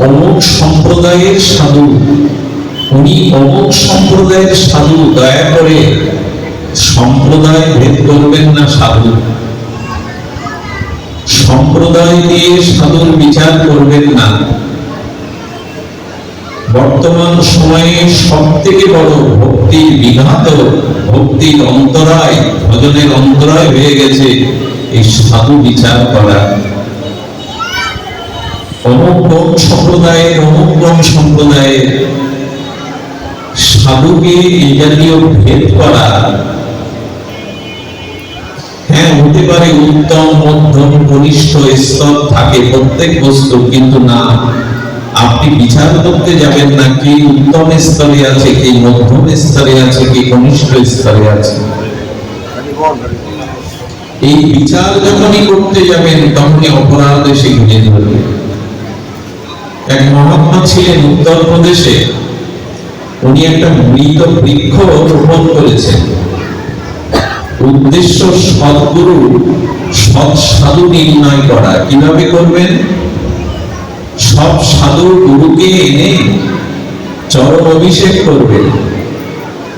অমুক সম্প্রদায়ের সাধু। উনি অমুক সম্প্রদায়ের সাধু, দয়া করে সম্প্রদায় ভেদ করবেন না সাধু। সম্প্রদায় দিয়ে সাধুর বিচার করবেন না। বর্তমান সময়ে সব থেকে বড় ভক্তির বিঘাত, ভক্তির অন্তরায়, ভজনের অন্তরায় হয়ে গেছে এই সাধু বিচার করা। অমুক সম্প্রদায়ের অমুক সম্প্রদায়ের সাধুকে এই জাতীয় ভেদ করা হ্যাঁ হতে পারে উত্তম, মধ্যম, কনিষ্ঠ স্তর থাকে প্রত্যেক বস্তু, কিন্তু না, আপনি বিচার করতে যাবেন না কে উত্তম স্তরে আছে, কে মধ্যম স্তরে আছে, কে কনিষ্ঠ স্তরে আছে। এই বিচার যখনই করতে যাবেন, তখনই অপরাধ এসে ধরবে। এক মহাত্মা ছিলেন উত্তরপ্রদেশে উনি একটা মৃত বৃক্ষ রোপণ করেছেন। উদ্দেশ্য সদ্গুরু সৎ সাধু নির্ণয় করা। কীভাবে করবেন? সব সাধু গুরুকে এনে চরণ অভিষেক করবেন।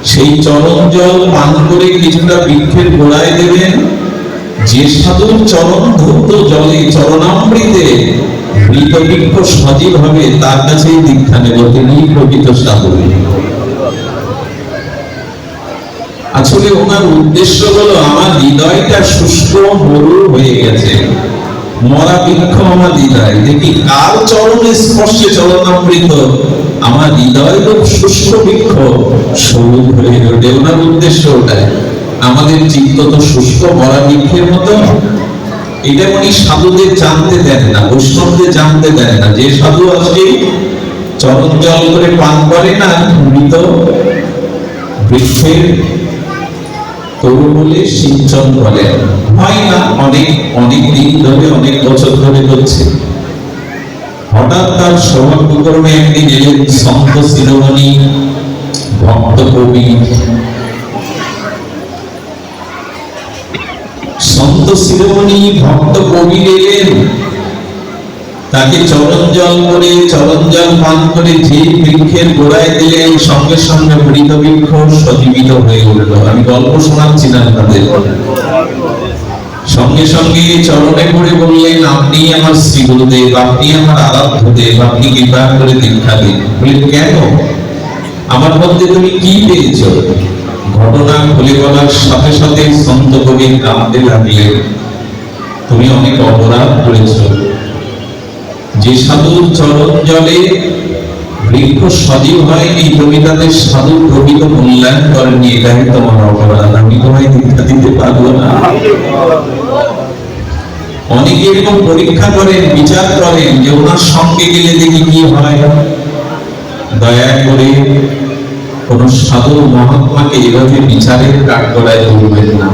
সেই চরণ জল পান করে কিছুটা বৃক্ষের গোড়ায় দেবেন। যে সাধুর চরণ ধূত জলে চরণামৃতে মৃত বৃক্ষ সজীব হবে, তার কাছেই দীক্ষা নেব তিনি প্রকৃত আসলে ওনার উদ্দেশ্য হলো, আমার হৃদয়টা শুষ্ক মরু হয়ে গেছে। মরা বৃক্ষ আমার হৃদয়। দেখি, কার চরণে স্পর্শে চরণামৃত আমার হৃদয় তো শুষ্ক বৃক্ষ, সবুজ হয়ে ওঠে। ওনার উদ্দেশ্য ওটাই। আমাদের চিত্ত তো শুষ্ক মরা বৃক্ষের মতো। এটা উনি সাধুদের জানতে দেন না বৈষ্ণবদের জানতে দেন না। যে সাধু আজকে চরণ জল করে পান করে না মৃত বৃক্ষের সিঞ্চন করেন হয় না, অনেক অনেক দিন ধরে, অনেক বছর ধরে করছে হঠাৎ তার সৌভাগ্যক্রমে একদিন এলেন সন্ত শিরোমণি, ভক্ত কবি। সন্ত শিরোমণি ভক্ত কবি এলেন। তাকে চরণ করে চরণ পান করে যে বৃক্ষের গোড়ায় দিলেন। সঙ্গে সঙ্গে মৃত বৃক্ষ সজীবিত হয়ে উঠল। আমি গল্প শোনাচ্ছিলাম তাদের সঙ্গে সঙ্গে চরণে পড়ে বললেন, আপনি আমার শ্রী গুরুদেব আপনি আমার আরাধ্য দেব আপনি কৃপা করে দীক্ষা দিন। বললেন, কেন? আমার মধ্যে তুমি কি পেয়েছ? ঘটনা খুলে বলার সাথে সাথে সন্ত কবি কাঁদতে লাগলেন তুমি অনেক অপরাধ করেছ। যে সাধুর চরণ জলে বৃক্ষ সজীব হয়নি, তুমি তাদের সাধুর প্রকৃত মূল্যায়ন করেনি, এটাই তোমার অপরাধ। আমি তোমায় দীক্ষা দিতে পারব না। অনেকে এরকম পরীক্ষা করেন, বিচার করেন, যে ওনার সঙ্গে গেলে দেখি কি হয়। দয়া করে কোন সাধু মহাত্মাকে এভাবে বিচারের কাঠ করায় তুলবেন না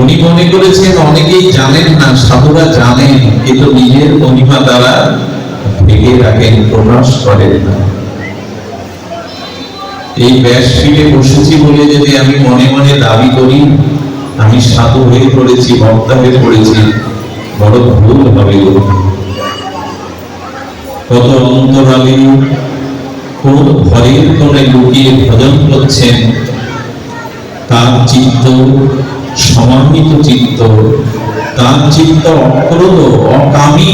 উনি মনে করেছেন, অনেকেই জানেন না, সাধুরা জানেন কিন্তু নিজের মহিমা দ্বারা ঢেকে রাখেন, প্রকাশ করেন না এই ব্যাস ফিরে বসেছি বলে যদি আমি মনে মনে দাবি করি, আমি সাধু হয়ে পড়েছি, বক্তা হয়ে পড়েছি, বড় ভুল হবে। কত অন্তরালে কোন ঘরের কোণে লুকিয়ে ভজন করছেন। তার চিত্ত, সমাহিত চিত্ত, তার চিত্ত অক্রোধ, অকামী,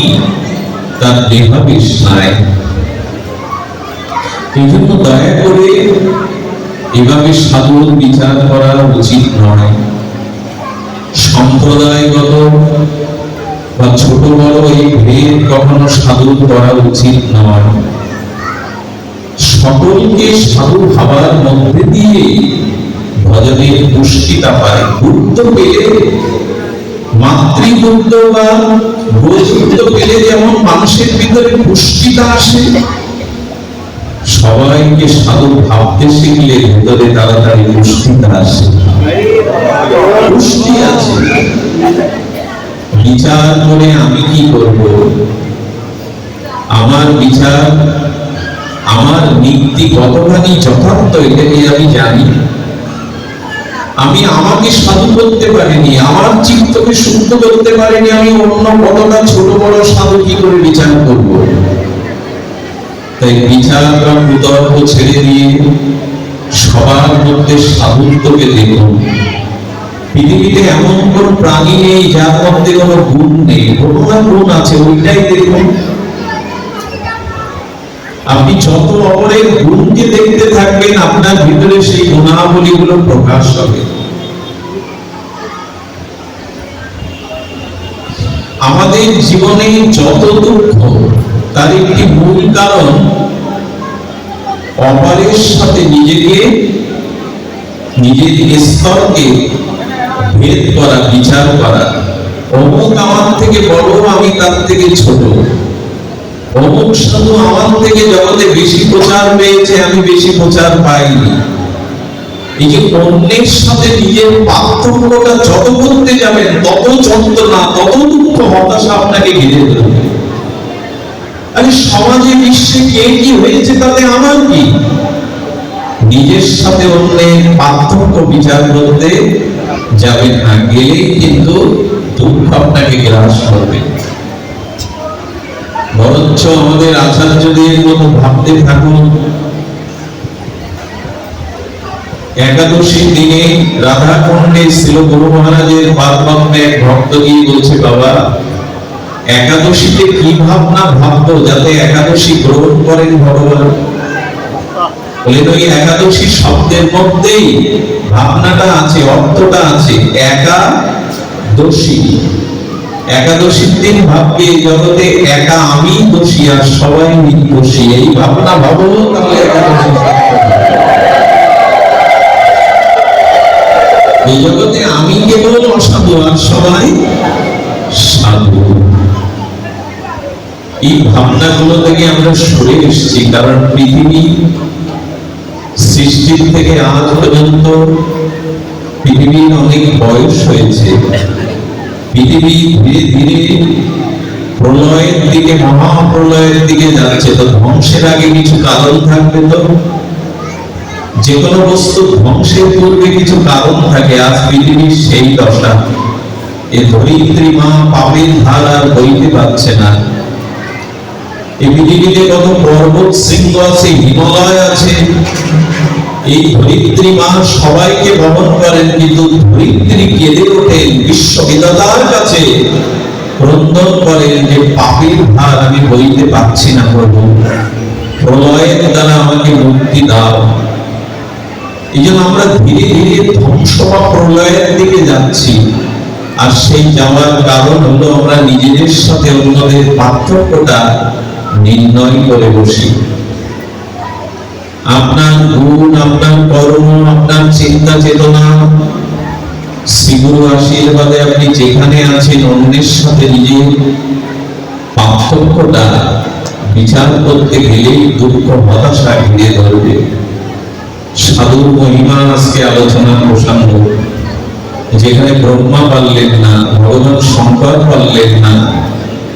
তার দেহাবেশ নাই এই দয়া করে এভাবে সাধুর বিচার করা উচিত নয়। সম্প্রদায়গত বা ছোট বড় এই ভেদ কখনো সাধু করা উচিত নয়। সকলকে সাধু ভাবার মধ্যে দিয়ে ভজনের পুষ্টিতা পায়। গুরুত্ব পেলে মাতৃগুরুত্ব বা বোধগুরুত্ব পেলে যেমন মানুষের ভিতরে পুষ্টিতা আসে, সবাইকে সাধু ভাবতে শিখলে ভিতরে তাড়াতাড়ি পুষ্টিতা আসে। পুষ্টি আছে। বিচার করে আমি কি করব? আমার বিচার, আমার নীতি কতখানি যথার্থ এটাকে আমি জানি। আমি আমাকে সাধু করতে পারিনি, আমার চিত্তকে শুদ্ধ করতে পারিনি, আমি অন্য কতটা ছোট বড় সাধু কি করে বিচার করব? তাই বিচার বা কুতর্ক ছেড়ে দিয়ে সবার মধ্যে সাধুত্বকে দেখুন। পৃথিবীতে এমন কোন প্রাণী নেই যার মধ্যে কোনো গুণ নেই। কোনো গুণ আছে, ওইটাই দেখুন। আপনি যত অপরের গুণকে দেখতে থাকবেন, আপনার ভিতরে সেই গুণাবলীগুলো প্রকাশ হবে। আমাদের জীবনে যত দুঃখ, তার একটি মূল কারণ অপরের সাথে নিজেকে, নিজের স্তরকে ভেদ করা, বিচার করা। অমুক আমার থেকে বড়, আমি তার থেকে ছোট। অমুক সাধু আমার থেকে জগতে বেশি প্রচার পেয়েছে, আমি বেশি প্রচার পাইনি। এই যে অন্যের সাথে নিজের পার্থক্যটা যত করতে যাবেন, তত যন্ত্রণা, তত দুঃখ, হতাশা আপনাকে ঘিরে ধরবে। আরে সমাজে, বিশ্বে কে কি হয়েছে তাতে আমার কি? নিজের সাথে অন্যের পার্থক্য বিচার করতে যাবেন না, গেলেই কিন্তু দুঃখ আপনাকে গ্রাস করবে। বরঞ্চ আমাদের আচার্যদের মতো ভাবতে থাকুন। একাদশীর দিনে রাধা কুণ্ডে ছিল গুরু মহারাজের পাদপদ্মে এক ভক্ত গিয়ে বলছে, বাবা, একাদশীতে কি ভাবনা ভাবতো যাতে একাদশী গ্রহণ করেন ভগবান? বলেন ওই একাদশী শব্দের মধ্যেই ভাবনাটা আছে, অর্থটা আছে। একা দোষী একাদশীর দিন ভাববে, জগতে একা আমি দোষী আর সবাই নির্দোষী এই ভাবনা ভাবো, তাহলে একাদশী এই জগতে আমি কেবল অসাধু আর সবাই সাধু। এই ভাবনাগুলো থেকে আমরা সরে এসেছি, কারণ পৃথিবী সৃষ্টির থেকে আজ পর্যন্ত পৃথিবীর অনেক বয়স হয়েছে। পৃথিবী ধীরে ধীরে প্রলয়ের দিকে, মহাপ্রলয়ের দিকে যাচ্ছে। তো ধ্বংসের আগে কিছু কারণ থাকবে তো যে কোনো বস্তু ধ্বংসের পূর্বে কিছু কারণ থাকে। আজ পৃথিবীর সেই দশা। এ ধরিত্রী মা পাপের ধার আর বইতে পারছে না। এই পৃথিবীতে কত পর্বত শৃঙ্গ আছে, হিমালয় আছে এই ধরিত্রী মা সবাইকে বহন করেন, কিন্তু ধরিত্রী কেঁদে ওঠেন বিশ্ববিদাতার কাছে। ক্রন্দন করেন যে, পাপের ভার আমি বইতে পারছি না প্রভু। প্রলয়ের দ্বারা আমাকে মুক্তি দাও। এই জন্য আমরা ধীরে ধীরে ধ্বংস বা প্রলয়ের দিকে যাচ্ছি। আর সেই যাওয়ার কারণ হলো আমরা নিজেদের সাথে অন্যদের পার্থক্যটা নির্ণয় করে বসি। আপনার গুণ, আপনার কর্ম, আপনার চিন্তা চেতনা শ্রীগুরু আশীর্বাদে আপনি যেখানে আছেন, অন্যের সাথে নিজের পার্থক্যটা বিচার করতে গেলেই দুঃখ, হতাশা ঘিরে ধরবে। সাধুর মহিমা আজকে আলোচনার প্রসঙ্গ। যেখানে ব্রহ্মা পারলেন না, ভগবান শঙ্কর পারলেন না,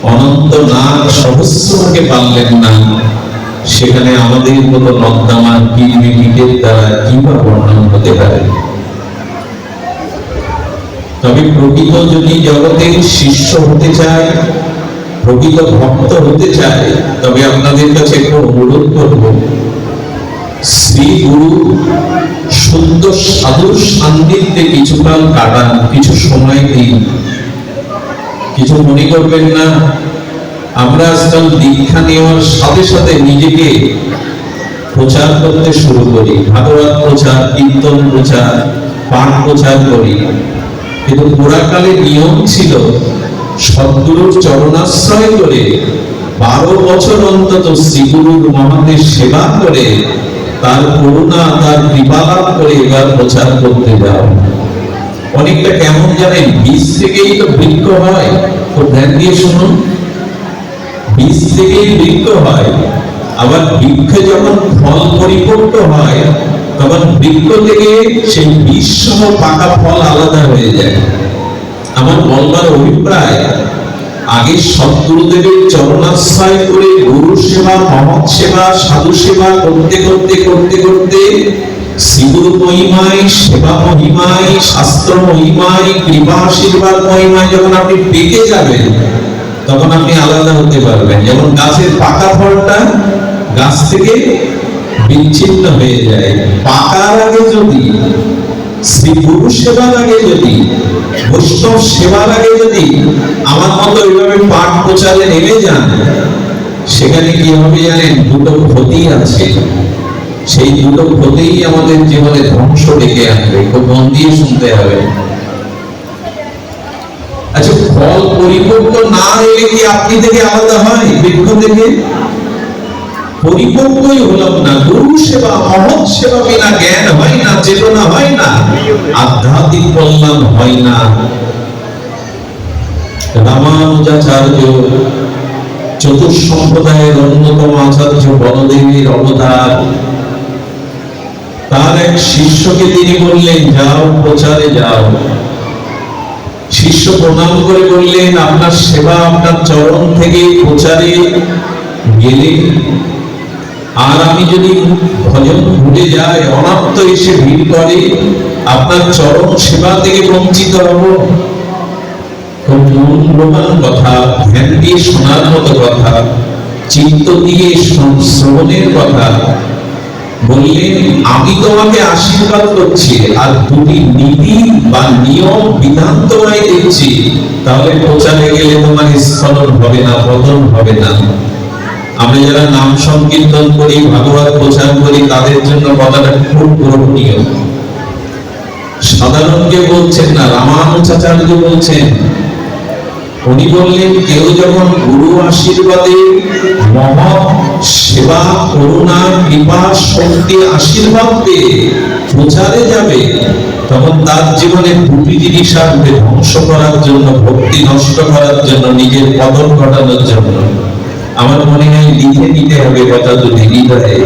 অনন্ত নাগ সহস্রকে পারলেন না সেখানে আমাদের মতো নর্দমা কিডনি দ্বারা কি বা বর্ণন হতে পারে। তবে প্রকৃত যদি জগতের শিষ্য হতে চায়, প্রকৃত ভক্ত হতে চায়, তবে আপনাদের কাছে অনুরোধ করব। শ্রী গুরু শুদ্ধ সাধুর সান্নিধ্যে কিছুকাল কাটান, কিছু সময় দিন। কিছু মনে করবেন না আমরা আজকাল দীক্ষা নেওয়ার সাথে সাথে নিজেকে প্রচার করতে শুরু করি, ভাগবত প্রচার, কীর্তন প্রচার, পাঠ প্রচার করি। কিন্তু পুরাকালে নিয়ম ছিল, সদ্গুরুর চরণাশ্রয় করে বারো বছর অন্তত শ্রীগুরুর মহাদের সেবা করে তার করুণা, তার কৃপা লাভ করে এবার প্রচার করতে যাও। অনেকটা কেমন জানেন, বীজ থেকেই তো বৃক্ষ হয়। খুব ধ্যান দিয়ে শুনুন বীজ থেকেই বৃক্ষ হয়, আবার বৃক্ষে যখন ফল পরিপক্ক হয়, তখন বৃক্ষ থেকে সেই বীজ পাকা ফল আলাদা হয়ে যায়। আমার বলবার অভিপ্রায়, আগে সদ্গুরুদেবের চরণাশ্রয় করে গুরু সেবা, মহৎ সেবা, সাধু সেবা করতে করতে করতে করতে শ্রীগুরু মহিমায়, সেবা মহিমায়, শাস্ত্র মহিমায়, কৃপা আশীর্বাদ মহিমায় যখন আপনি পেকে যাবেন তখন আপনি আলাদা হতে পারবেন। যেমন গাছের পাকা ফলটা গাছ থেকে বিচ্ছিন্ন হয়ে যায়। পাকার আগে যদি শ্রী গুরু সেবার আগে যদি, বৈষ্ণব সেবার আগে যদি আমার মতো এইভাবে পাঠ প্রচারে নেমে যান, সেখানে কি হবে জানেন? দুটো ক্ষতি আছে। সেই দুটো ক্ষতিই আমাদের জীবনে ধ্বংস ডেকে আনবে। খুব মন দিয়ে শুনতে হবে। আচ্ছা ফল না কি আপনি থেকে আলাদা হয়? বৃক্ষ থেকে? হলাম না, গুরু সেবা সেবা বিনা জ্ঞান হয় না, চেতনা হয় না, আধ্যাত্মিক কল্যাণ হয় না। রামানুজাচার্য চতুর্সম্প্রদায়ের অন্যতম আচার্য বলদেবের অবতার। তার এক শিষ্যকে তিনি বললেন, যাও, প্রচারে যাও। শিষ্য প্রণাম করে বললেন, আপনার সেবা আপনার চরণ থেকে প্রচারে গেলে। আর আমি যদি ভজন ভুলে যাই, অনাত্ম এসে ভিড় করে, আপনার চরম সেবা থেকে বঞ্চিত হব। মূল্যবান কথা, ধ্যান দিয়ে শোনার মতো কথা, চিত্ত দিয়ে শ্র- শ্রবণের কথা। বললেন, আমি তোমাকে আশীর্বাদ করছি আর দুটি নীতি বা নিয়ম বিধান তোমায় দিচ্ছি তাহলে গেলে তোমার স্খলন হবে না, পতন হবে না। যারা নাম সংকীর্তন করি, ভাগবত প্রচার করি, তাদের জন্য কথাটা খুব গ্রহণীয় সাধারণ কেউ বলছেন না রামানুজাচার্য বলছেন উনি বললেন, কেউ যখন গুরু আশীর্বাদে মহৎ সেবা করুণা, কৃপা, শক্তি, আশীর্বাদ পেয়ে প্রচারে যাবে, তখন তার জীবনে দুটি জিনিস আসবে ধ্বংস করার জন্য, ভক্তি নষ্ট করার জন্য, নিজের পতন ঘটানোর জন্য। আমার মনে হয় লিখে নিতে হবে কথা দুটি হৃদয়ে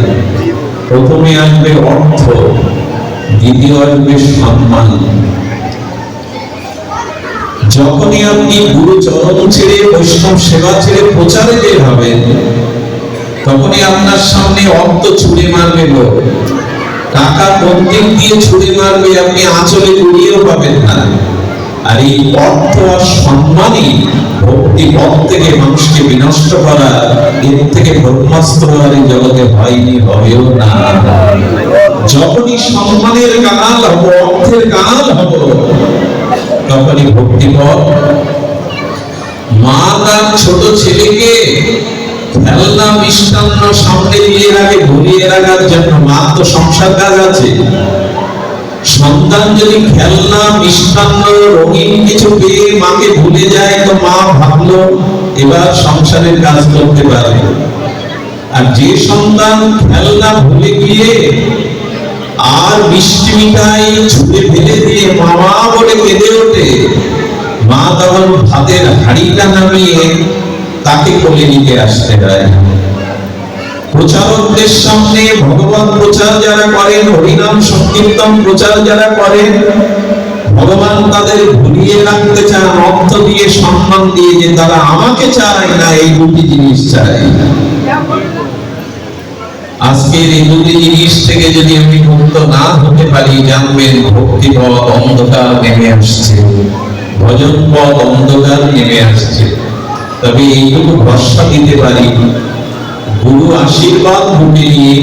প্রথমে আসবে অর্থ, দ্বিতীয় আসবে সম্মান। যখনই আপনি গুরু চরণ ছেড়ে, বৈষ্ণব সেবা ছেড়ে প্রচারে বের হবেন, তখনই আপনার সামনে অর্থ ছুড়ে মারবে লোক। টাকা প্রত্যেক দিয়ে ছুড়ে মারবে আপনি, আঁচলে কুড়িয়েও পাবেন না। আর এই অর্থ আর সম্মানই ভক্তি পথ থেকে মানুষকে বিনষ্ট করা, এর থেকে ব্রহ্মাস্ত্র আর এই জগতে হয়নি, হবেও না। যখনই সম্মানের কানাল হব, অর্থের কাল হব তখনই ভক্তিপথ মা তার ছোট ছেলেকে খেলনা মিষ্টান্ন সামনে দিয়ে রাখে ভুলিয়ে রাখার জন্য মা তো সংসার কাজ আছে। সন্তান যদি খেলনা মিষ্টান্ন রঙিন কিছু পেয়ে মাকে ভুলে যায়, তো মা ভাবলো এবার সংসারের কাজ করতে পারে। আর যে সন্তান খেলনা ভুলে গিয়ে আর মিষ্টি মিঠাই ছুঁড়ে ফেলে দিয়ে মামা বলে কেঁদে ওঠে। মা তখন ভাতের হাড়িটা নামিয়ে তাকে কোলে নিতে আসতে হয়। প্রচারকদের সামনে ভগবান প্রচার যারা করেন, হরিনাম সংকীর্তন প্রচার যারা করেন, ভগবান তাদের ভুলিয়ে রাখতে চান, অর্থ দিয়ে সম্মান দিয়ে যে তারা আমাকে চায় না, এই দুটি জিনিস চায়। আজকের এই দুটি জিনিস থেকে যদি আমি মুক্ত না হতে পারি, জানবেন ভক্তি পথ অন্ধকার নেমে আসছে। ভজন পথ অন্ধকার নেমে আসছে। তবে এইটুকু ভরসা দিতে পারি, গুরু আশীর্বাদ বুকে নিয়ে,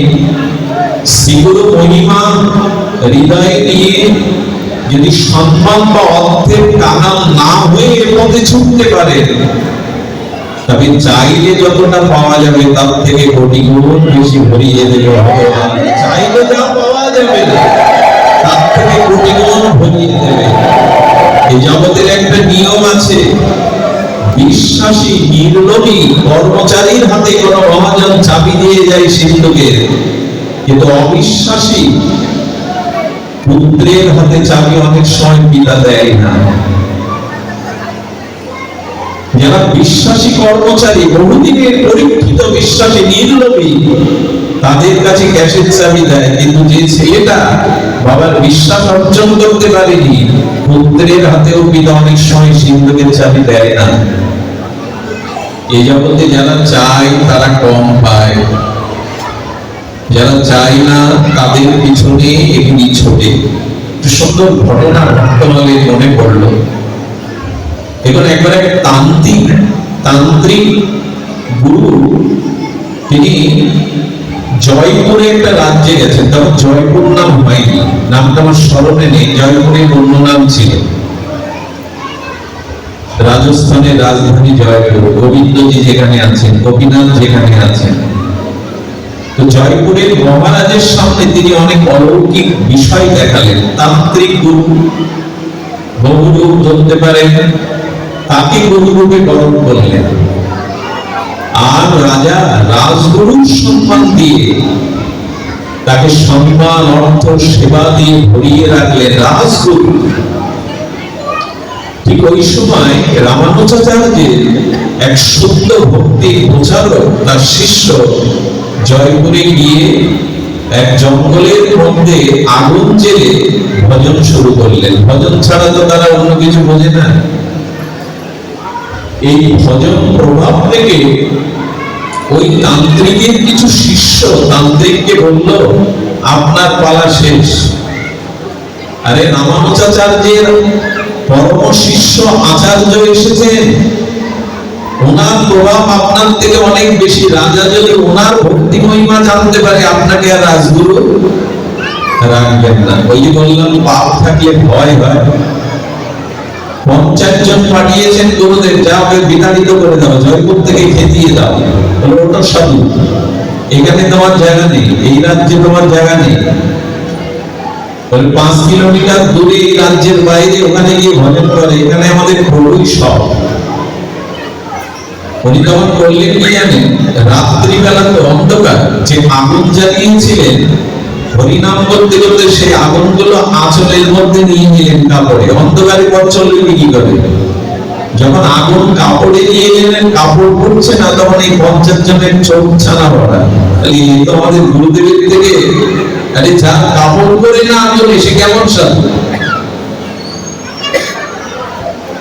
শ্রীগুরু মহিমা হৃদয়ে নিয়ে যদি সম্মান বা অর্থের টানা না হয়ে এর মধ্যে ছুটতে পারেন তবে চাইলে যতটা পাওয়া যাবে তার থেকে কোটি গুণ বেশি ভরিয়ে দেবে চাইলে যা পাওয়া যাবে, তার থেকে কোটি গুণ ভরিয়ে দেবে। এই জগতের একটা নিয়ম আছে, বিশ্বাসী নির্লোভী কর্মচারীর হাতে কোনো মহাজন চাবি দিয়ে যায় সিন্ধুকের। কিন্তু অবিশ্বাসী, পুত্রের হাতে চাবি অনেক সময় পিতা দেয় না। যারা বিশ্বাসী কর্মচারী, বহুদিনের পরীক্ষিত বিশ্বাসী, নির্লোভী, তাদের কাছে ক্যাশের চাবি দেয়, কিন্তু যে ছেলেটা বাবার বিশ্বাস অর্জন করতে পারেনি, পুত্রের হাতেও পিতা অনেক সময় সিন্ধুকের চাবি দেয় না। এই জগতে যারা চায়, তারা কম পায়। যারা চায় না, তাদের পিছনে এমনি ছোটে। সুন্দর ঘটনা ভক্তমালের মনে পড়ল। এখন একবার এক তান্ত্রিক। তান্ত্রিক গুরু, তিনি জয়পুরে একটা রাজ্যে গেছেন। তখন জয়পুর নাম নামটা আমার স্মরণে নেই। জয়পুরের অন্য নাম ছিল। রাজস্থানের রাজধানী জয়পুর। গোবিন্দজি যেখানে আছেন, গোপীনাথ যেখানে আছেন। তো জয়পুরের মহারাজের সামনে তিনি অনেক অলৌকিক বিষয় দেখালেন। তান্ত্রিক গুরু। বহু রূপ ধরতে পারেন। তাকে গুরু রূপে বরণ করলেন। আর রাজা রাজগুরুর সম্মান দিয়ে তাকে সম্মান, অর্থ, সেবা দিয়ে ভরিয়ে রাখলেন রাজগুরু। ঠিক ওই সময় রামানুজাচার্যের এক শুদ্ধ ভক্তি প্রচারক, তার শিষ্য জয়পুরে গিয়ে এক জঙ্গলের মধ্যে আগুন জেলে ভজন শুরু করলেন। ভজন ছাড়া তো তারা অন্য কিছু বোঝে না। এই ভজন প্রভাব থেকে ওই তান্ত্রিকের কিছু শিষ্য, তান্ত্রিককে বলল, আপনার পালা শেষ। আরে রামানুজাচার্যের পরম শিষ্য আচার্য এসেছেন। ওনার প্রভাব আপনার থেকে অনেক বেশি। রাজা যদি ওনার ভক্তি মহিমা জানতে পারে, আপনাকে আর রাজগুরু রাখবেন না। ওই যে বললাম, পাপ থাকলে ভয় হয়। পঞ্চাশ জন পাঠিয়েছেন গুরুদেব যা ওকে বিতাড়িত করে দাও, জয়পুর থেকে খেতিয়ে দাও। ওটা সাধু। এখানে তোমার জায়গা নেই, এই রাজ্যে তোমার জায়গা নেই। পাঁচ কিলোমিটার দূরে এই রাজ্যের বাইরে ওখানে গিয়ে ভজন করে, এখানে আমাদের বড়ই সব। উনি তখন করলেন কি জানেন? রাত্রিবেলা তো অন্ধকার, যে আগুন জ্বালিয়েছিলেন হরিনাম করতে করতে সেই আগুনগুলো আঁচলের মধ্যে নিয়ে নিলেন কাপড়ে অন্ধকারে পথ কি করে? যখন আগুন কাপড়ে নিয়ে গেলেন, কাপড় পড়ছে না, তখন এই পঞ্চাশ জনের চোখ ছানা পড়া। গুরুদেবের থেকে। আরে যা কাপড় না আগুন, সে কেমন সাধু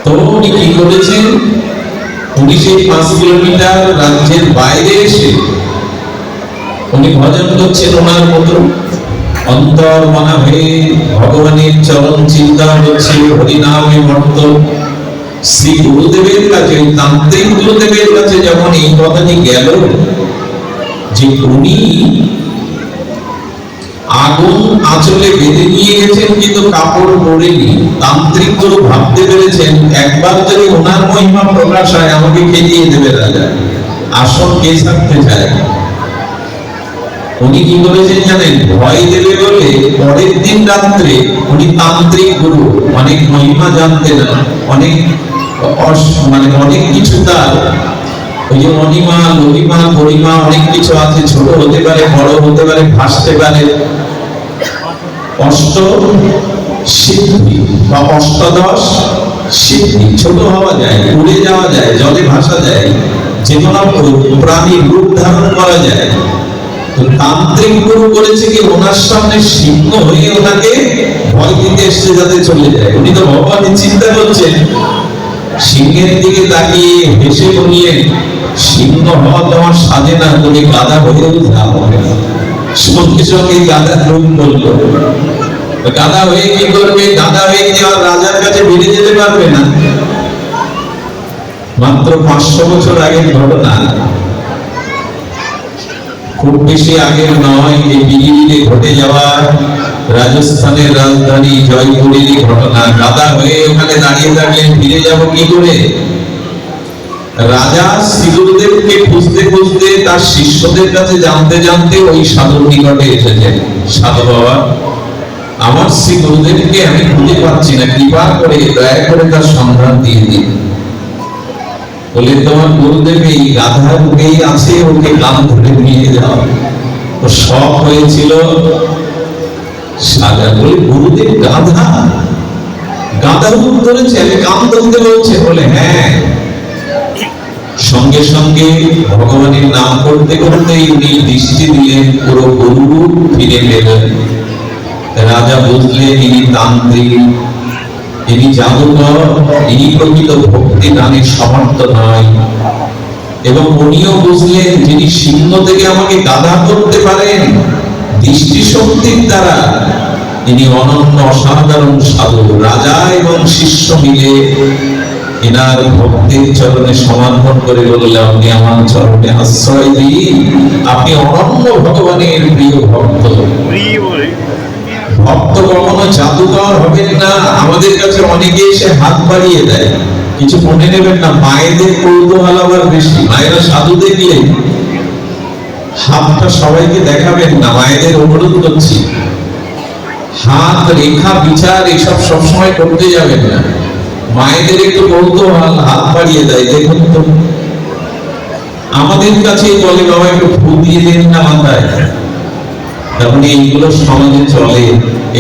তো উনি কি করেছেন? উনি সেই পাঁচ কিলোমিটার রাজ্যের বাইরে এসে উনি ভজন করছেন ওনার মতো। অন্তর মনা হয়ে ভগবানের চরণ চিন্তা হচ্ছে, হরিনামে মর্ত শ্রী গুরুদেবের কাছে, তান্ত্রিক গুরুদেবের কাছে যখন এই কথাটি গেল, যে উনি আগুন আঁচলে বেঁধে নিয়ে গেছেন, কিন্তু কাপড় পরেনি। তান্ত্রিক গুরু ভাবতে পেরেছেন, একবার যদি ওনার মহিমা প্রকাশ হয়, আমাকে খেলিয়ে দেবে রাজা? আসল কে থাকতে চায়? উনি কি করেছেন জানেন? ভয় দেবে বলে পরের দিন রাত্রে উনি তান্ত্রিক গুরু। অনেক মহিমা জানতেন অনেক মানে অনেক কিছু তার। ওই যে অনিমা ললিমা গরিমা অনেক কিছু আছে। ছোট হতে পারে, বড় হতে পারে, ভাসতে পারে। অষ্ট সিদ্ধি বা অষ্টাদশ সিদ্ধি। ছোট হওয়া যায়, উড়ে যাওয়া যায়, জলে ভাসা যায়। যে কোনো প্রাণী রূপ ধারণ করা যায়। তান্ত্রিক গুরু করেছে কি? ওনার সামনে সিংহ হয়ে ওনাকে ভয় দিতে এসছে যাতে চলে যায়। উনি তো চিন্তা করছেন। সিংহের দিকে তাকিয়ে হেসে সিংহ হওয়া তোমার সাজে না, তুমি যাও সঙ্গে সঙ্গে রূপ গাদা হয়ে কি করবে? হয়ে কি আর রাজার কাছে বেরিয়ে যেতে পারবে না? মাত্র পাঁচশো বছর আগের ঘটনা। খুব বেশি আগের নয় বিগিরিতে ঘটে যাওয়া রাজস্থানের রাজধানী জয়পুরেরই ঘটনা। গাদা হয়ে ওখানে দাঁড়িয়ে ফিরে যাব কি করে? রাজা খুঁজতে খুঁজতে তার শিষ্যদের কাছে জানতে জানতে ওই সাধুর নিকটে এসেছেন। সাধু বাবা, আমার শ্রী আমি খুঁজে পাচ্ছি না, কৃপা করে দয়া করে তার সন্ধান দিয়ে দিন। বলে তোমার গুরুদেব রূপেই আছে, ওকে কান ধরে নিয়ে যাও ও শখ হয়েছিল সাজা বলে, গুরুদেব গাধা। গাধা ধরেছে, আমি কান ধরতে বলছে, বলে হ্যাঁ সঙ্গে সঙ্গে ভগবানের নাম করতে করতে উনি দৃষ্টি দিলেন, পুরো গরু ফিরে রাজা বুঝলেন, ইনি তান্ত্রিক ইনি জাদুকর ইনি প্রকৃত ভক্তি দানের সমর্থ নয় এবং উনিও বুঝলেন যিনি সিংহ থেকে আমাকে গাধা করতে পারেন, দৃষ্টিশক্তির দ্বারা ইনি অনন্য অসাধারণ সাধু, রাজা এবং শিষ্য মিলে এনার ভক্তির চরণে সমর্পণ করে বললে, আপনি আমার চরণে আশ্রয় দিন। আপনি অনন্য ভগবানের প্রিয় ভক্ত। ভক্ত কখনো জাদুকর হবেন না। আমাদের কাছে অনেকে এসে হাত বাড়িয়ে দেয়। কিছু মনে নেবেন না, মায়েদের কৌতূহল আবার বেশি। মায়েরা সাধু দেখলে হাতটা সবাইকে দেখাবেন না, মায়েদের অনুরোধ করছি। হাত, রেখা, বিচার, এসব সবসময় করতে যাবেন না। মায়েদের একটু কৌতূহল, হাত বাড়িয়ে দেয়। দেখুন তো, আমাদের কাছে বলে, বাবা, একটু ফু দিয়ে দিন না মাথায়। মানে এইগুলো সমাজে চলে,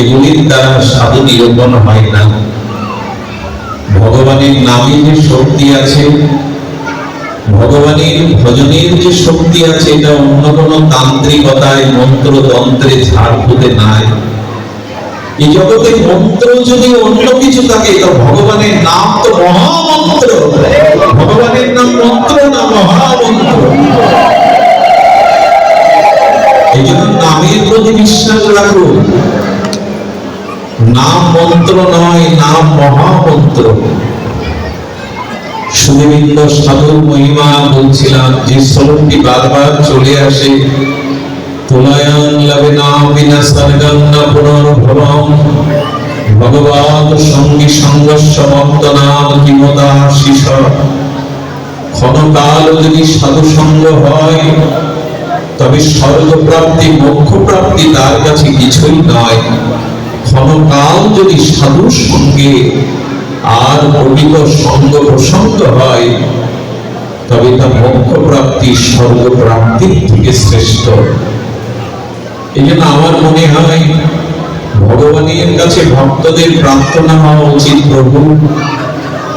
এগুলির দ্বারা সাধু নিরূপণ হয় না। ভগবানের নামে যে শক্তি আছে, ভগবানের ভজনের যে শক্তি আছে, এটা অন্য কোনো তান্ত্রিকতায় মন্ত্র তন্ত্রে ঝাড়ফুঁতে নাই। এই জগতে মন্ত্র যদি অন্য কিছু থাকে, তো ভগবানের নাম তো মহামন্ত্র। ভগবানের নাম মন্ত্র না মহামন্ত্র? এই নামের প্রতি বিশ্বাস রাখুন নাম মন্ত্র নয়, নাম মহামন্ত্র। সুদীবিন্দ সাধুর মহিমা বলছিলাম যে শ্লোকটি বারবার চলে আসে। ভগবান যদি সাধু সঙ্গ হয় তবে স্বর্গ প্রাপ্তি মোক্ষ প্রাপ্তি তার কাছে কিছুই নয়। ক্ষণকাল যদি সাধুর সঙ্গে আর অভিজ্ঞ সঙ্গ প্রসঙ্গ হয়, তবে তা মোক্ষ প্রাপ্তি স্বর্গ প্রাপ্তির থেকে শ্রেষ্ঠ। এই জন্য আমার মনে হয়, ভগবানের কাছে ভক্তদের প্রার্থনা হওয়া উচিত প্রভু।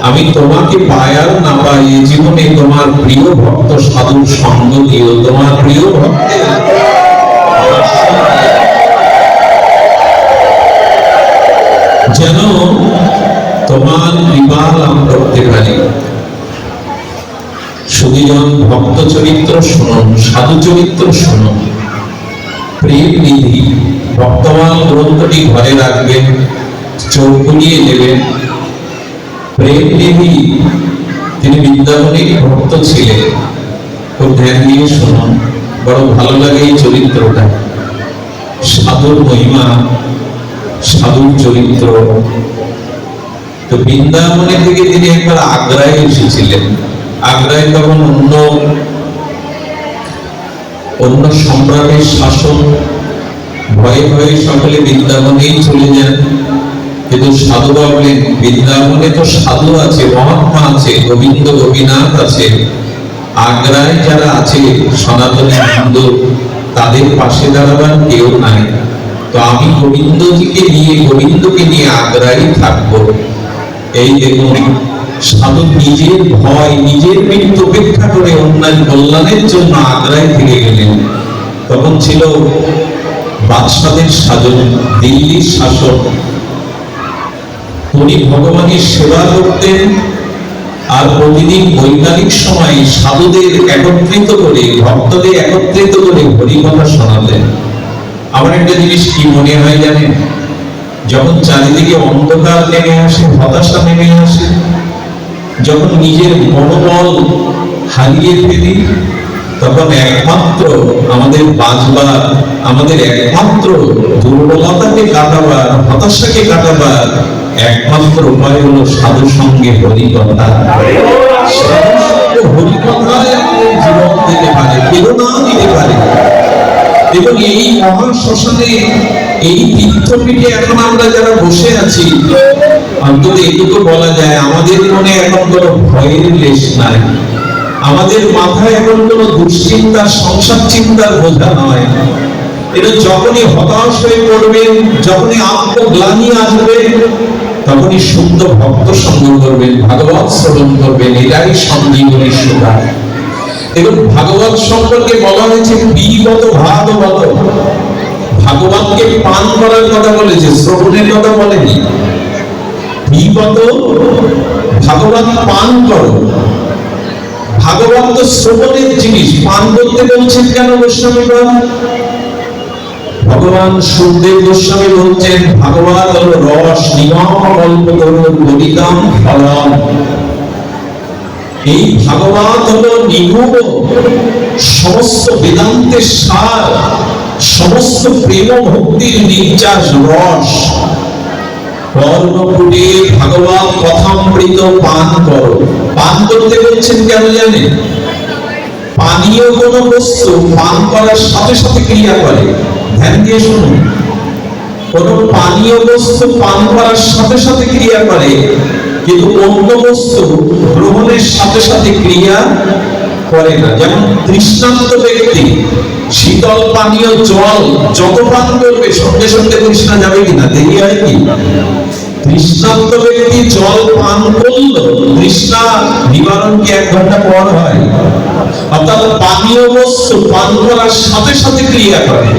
আমি তোমাকে পায়ার না পাই জীবনে তোমার প্রিয় ভক্ত সাধুর সঙ্গ দিও। তোমার প্রিয় ভক্তের যেন তোমার কৃপা লাভ করতে পারি। সুদীজন ভক্ত চরিত্র শুনুন, সাধু চরিত্র শুনুন। প্রেম নিধি, বর্তমান গ্রন্থটি ঘরে রাখবেন, চোখ বুলিয়ে নেবেন প্রেম নিধি তিনি বৃন্দাবনের ভক্ত ছিলেন। খুব ধ্যান বড় ভালো লাগে এই চরিত্রটা। সাধুর মহিমা, সাধুর চরিত্র। তো বৃন্দাবনে থেকে তিনি একবার আগ্রায় এসেছিলেন। আগ্রায় তখন অন্য অন্য সম্রাটের শাসন। ভয়ে ভয়ে সকলে বৃন্দাবনেই চলে যান। কিন্তু সাধু ভাবলেন বৃন্দাবনে তো সাধু আছে, মহাত্মা আছে, গোবিন্দ, গোপীনাথ আছে। আগ্রায় যারা আছে, সনাতনী হিন্দু, তাদের পাশে দাঁড়াবার কেউ নাই। তো আমি গোবিন্দজিকে নিয়ে, গোবিন্দকে নিয়ে আগ্রায় থাকব। এই দেখুন, সাধু নিজের ভয়, নিজের মৃত্যু উপেক্ষা করে অন্যান্য কল্যাণের জন্য আগ্রায় থেকে গেলেন। তখন ছিল বাদশাদের সাজন দিল্লির শাসক উনি ভগবানের সেবা করতেন আর প্রতিদিন বৈজ্ঞানিক সময় সাধুদের একত্রিত করে, ভক্তদের একত্রিত করে হরিকথা শোনাতেন। আমার একটা জিনিস কি মনে হয় জানেন? যখন চারিদিকে অন্ধকার নেমে আসে, হতাশা নেমে আসে, যখন নিজের মনোবল হারিয়ে ফেলি তখন একমাত্র আমাদের বাঁচবার, আমাদের একমাত্র দুর্বলতাকে কাটাবার, হতাশাকে কাটাবার একমাত্র উপায় হলো সাধু সঙ্গে হরিকথায় আমাদের আমাদের মনে এখন কোনো ভয়ের লেশ নাই। আমাদের মাথায় এখন কোনো দুশ্চিন্তার সংসার চিন্তার বোঝা নয়। এটা যখনই হতাশ হয়ে পড়বেন যখনই আত্মগ্লানি আসবে, তখনই শুদ্ধ ভক্ত সঙ্গ করবেন ভাগবত শ্রবণ করবেন এটাই সঞ্জীবনী সুধা এবং ভাগবত সম্পর্কে বলা হয়েছে বিগত ভাগ বল ভাগবতকে পান করার কথা বলেছে, শ্রবণের কথা বলেনি। বিগত ভাগবত পান করো। ভাগবত শ্রবণের জিনিস পান করতে বলছেন কেন গোস্বামীগণ ভগবান সুখদেব গোস্বামী বলছেন, ভাগবত হল রস তরুণ গণিতম ফলম। এই ভাগবত হল নিগুণ সমস্ত বেদান্তের সার, সমস্ত প্রেম ভক্তির নির্যাস রস। কর্ণপুটে ভাগবত কথামৃত পান করো। পান করতে বলছেন কেন জানেন? পানীয় কোন বস্তু পান করার সাথে সাথে ক্রিয়া করে। ধ্যান দিয়ে শুনুন। কোন পানীয় বস্তু পান করার সাথে সাথে ক্রিয়া করে, কিন্তু অন্য বস্তু গ্রহণের সাথে সাথে ক্রিয়া করে না। যেমন তৃষ্ণান্ত ব্যক্তি, শীতল পানীয় জল যত পান করবে, সঙ্গে সঙ্গে তৃষ্ণা যাবে কিনা দেরি হয় কি? তৃষ্ণান্ত ব্যক্তি জল পান করল তৃষ্ণা নিবারণ কি এক ঘণ্টা পর হয়? অর্থাৎ পানীয় বস্তু পান করার সাথে সাথে ক্রিয়া করে।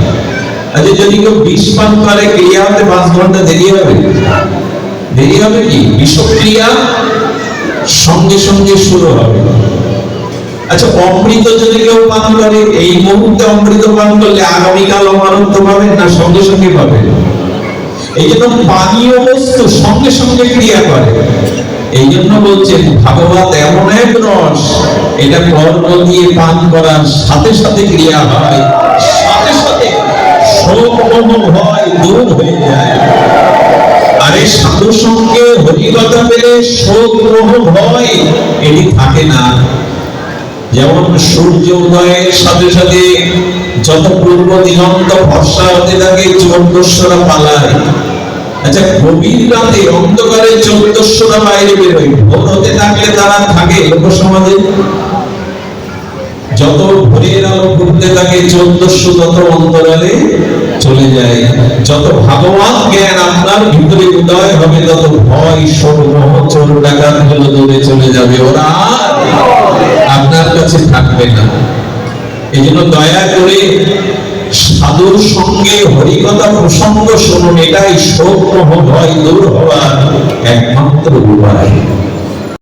আচ্ছা যদি কেউ বিষ পান করে, ক্রিয়া হতে পাঁচ ঘণ্টা দেরি হবে? দেরি হবে কি? বিষক্রিয়া সঙ্গে সঙ্গে শুরু হবে। আচ্ছা অমৃত যদি কেউ পান করে, এই মুহূর্তে অমৃত পান করলে আগামীকাল অমরত্ব পাবেন না সঙ্গে সঙ্গে পাবেন? এই জন্য পানীয় বস্তু সঙ্গে সঙ্গে ক্রিয়া করে। এই জন্য বলছেন, ভাগবত এমন এক রস, এটা কর্ম দিয়ে পান করার সাথে সাথে ক্রিয়া হয়, সাথে সাথে শোক মোহ ভয় দূর হয়ে যায়। আরে সাধু সঙ্গে হরিকথা পেলে শোক মোহ ভয় এটি থাকে না। যেমন সূর্য উদয়ের সাথে সাথে যত পূর্ব দিগন্ত ভরসা হতে থাকে, চৌদ্দশরা পালায়। আচ্ছা গভীর রাতে অন্ধকারে বাইরে বেরোয়। ভোর হতে থাকলে তারা থাকে যত ভোরের আলো ঘুরতে থাকে, চৌদ্দশো তত অন্তরালে চলে যায়। যত ভাগবত জ্ঞান আপনার ভিতরে উদয় হবে তত ভয় সর্বমোহ চোর ডাকাতগুলো দূরে চলে যাবে। ওরা আপনার কাছে থাকবে না। এই জন্য দয়া করে সাধুর সঙ্গে হরিকথা প্রসঙ্গ শুনুন। এটাই শোক ভয় দূর হওয়ার একমাত্র উপায়।